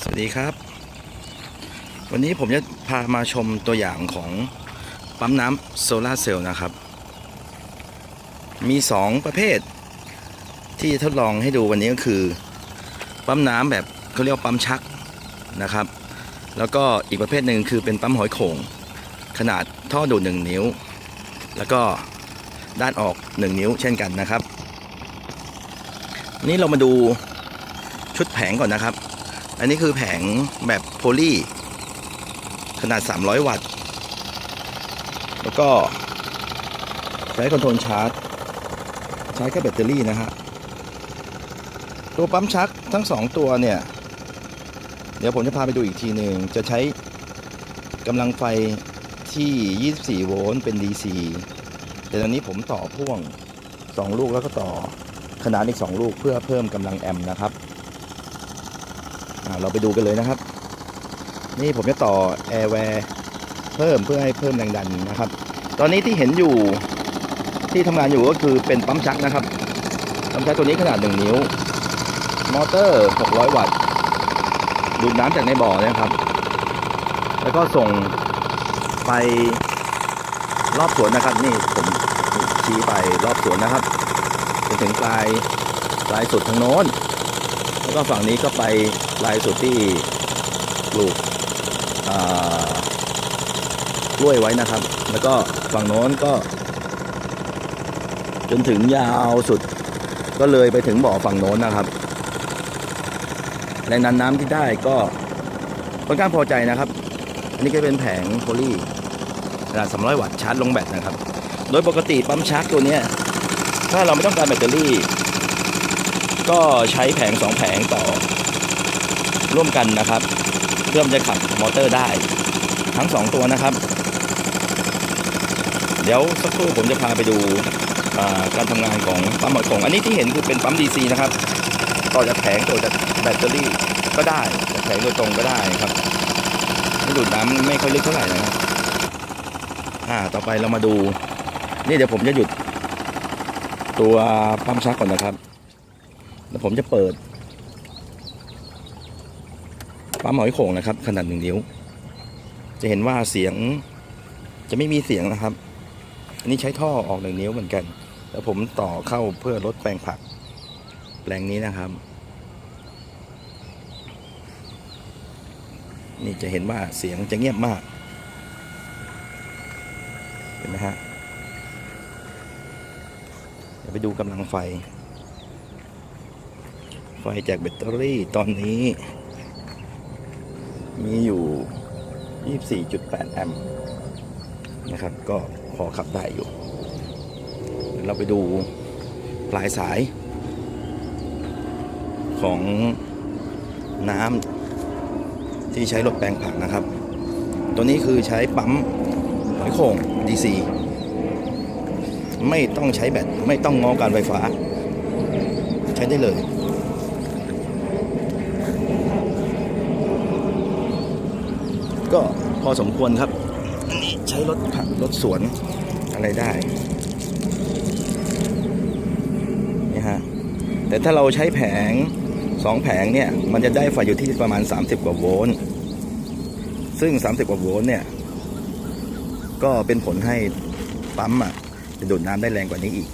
สวัสดีครับ วันนี้ผมจะพามาชมตัวอย่างของปั๊มน้ำโซลาเซลล์นะครับ มี 2 ประเภท ที่ทดลองให้ดูวันนี้ก็คือ ปั๊มน้ำแบบเขาเรียกปั๊มชักนะครับ แล้วก็อีกประเภทหนึ่งคือเป็นปั๊มหอยโข่ง ขนาดท่อดูด1นิ้ว แล้วก็ด้านออก 1 นิ้วเช่นกันนะครับ นี่เรามาดูชุดแผงก่อนนะครับ อันนี้คือแผงแบบโพลีขนาด 300 วัตต์ แล้วก็ใช้คอนโทรลชาร์จ ใช้แค่แบตเตอรี่นะฮะ ตัวปั๊มชักทั้ง 2 ตัวเนี่ย เดี๋ยวผมจะพาไปดูอีกทีหนึ่ง จะใช้กำลังไฟที่ 24 โวลต์เป็น DC แต่ตอนนี้ผมต่อพ่วง 2 ลูกแล้วก็ต่อขนาดอีก 2 ลูกเพื่อเพิ่มกำลังแอมป์นะครับ เราไปดูกันเลยนะครับ นี่ผมจะต่อแอร์แวร์เพิ่มเพื่อให้เพิ่มแรงดันนะครับ ตอนนี้ที่เห็นอยู่ที่ทำงานอยู่ก็คือเป็นปั๊มชักนะครับปั๊มชักตัวนี้ขนาด 1 นิ้ว มอเตอร์ 600 วัตต์ดูดน้ำจากในบ่อนะครับ แล้วก็ส่งไปรอบสวนนะครับ นี่ผมชี้ไปรอบสวนนะครับจนถึงปลายปลายสุดทางโน้น แล้วก็ฝั่งนี้ก็ไปลายสุดที่ปลูกกล้วยไว้นะครับ แล้วก็ฝั่งโน้นก็ จนถึงยาวสุด ก็เลยไปถึงบ่อฝั่งโน้นนะครับแรงดันน้ำที่ได้ก็ค่อนข้างพอใจนะครับ อันนี้ก็เป็นแผงโพลีขนาด 300 วัตต์ชาร์จลงแบตนะครับ โดยปกติปั๊มชาร์จตัวนี้ถ้าเราไม่ต้องการแบตเตอรี่ ก็ใช้แผงสองแผงต่อ ร่วมกันนะครับ เพื่อจะขับมอเตอร์ได้ ทั้งสองตัวนะครับ เดี๋ยวสักครู่ผมจะพาไปดูการทำงานของปั๊มหอยโข่งอันนี้ที่เห็นคือเป็นปั๊ม DC นะครับ ต่อจากแผงต่อจากแบตเตอรี่ก็ได้จากแผงโดยตรงก็ได้ครับไม่ดูดน้ำไม่ค่อยลึกเท่าไหร่นะครับอ่าต่อไปเรามาดู นี่เดี๋ยวผมจะหยุดตัวปั๊มชักก่อนนะครับ แล้วผมจะเปิดปั๊มหอยโข่งนะครับ ขนาดหนึ่งนิ้ว จะเห็นว่าเสียงจะไม่มีเสียงนะครับ อันนี้ใช้ท่อออกหนึ่งนิ้วเหมือนกัน แล้วผมต่อเข้าเพื่อลดแปลงผัก แปลงนี้นะครับ นี่จะเห็นว่าเสียงจะเงียบมาก เห็นไหมฮะเดี๋ยวไปดูกำลังไฟ ไฟจากแบตเตอรี่ตอนนี้ มีอยู่ 24.8 แอมป์นะครับ ก็พอขับได้อยู่เราไปดูปลายสาย ของน้ำที่ใช้รถแปลงผักนะครับ ตัวนี้คือใช้ปั๊มหอยโข่ง DC ไม่ต้องใช้แบตไม่ต้องง้อการไฟฟ้า ใช้ได้เลย ก็พอสมควรครับอันนี้ใช้รถผักรถสวนอะไรได้นี่ฮะแต่ถ้าเราใช้แผงสองแผงเนี่ย มันจะได้ไฟอยู่ที่ประมาณ 30 กว่าโวลต์ซึ่ง 30 กว่าโวลต์เนี่ย ก็เป็นผลให้ปั๊มอะจะดูดน้ำได้แรงกว่านี้อีก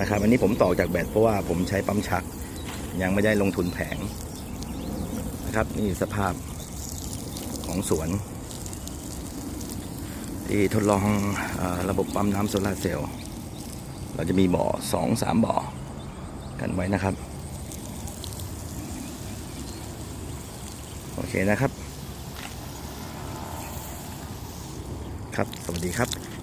นะครับอันนี้ผมต่อจากแบตเพราะว่าผมใช้ปั๊มชัก ยังไม่ได้ลงทุนแผงนะครับนี่สภาพ ของสวน ที่ทดลองอระบบปั๊มน้ำโซลาร์เซลล์เราจะมีบ่อสองสามบ่อกันไว้นะครับ โอเคนะครับ ครับ สวัสดีครับ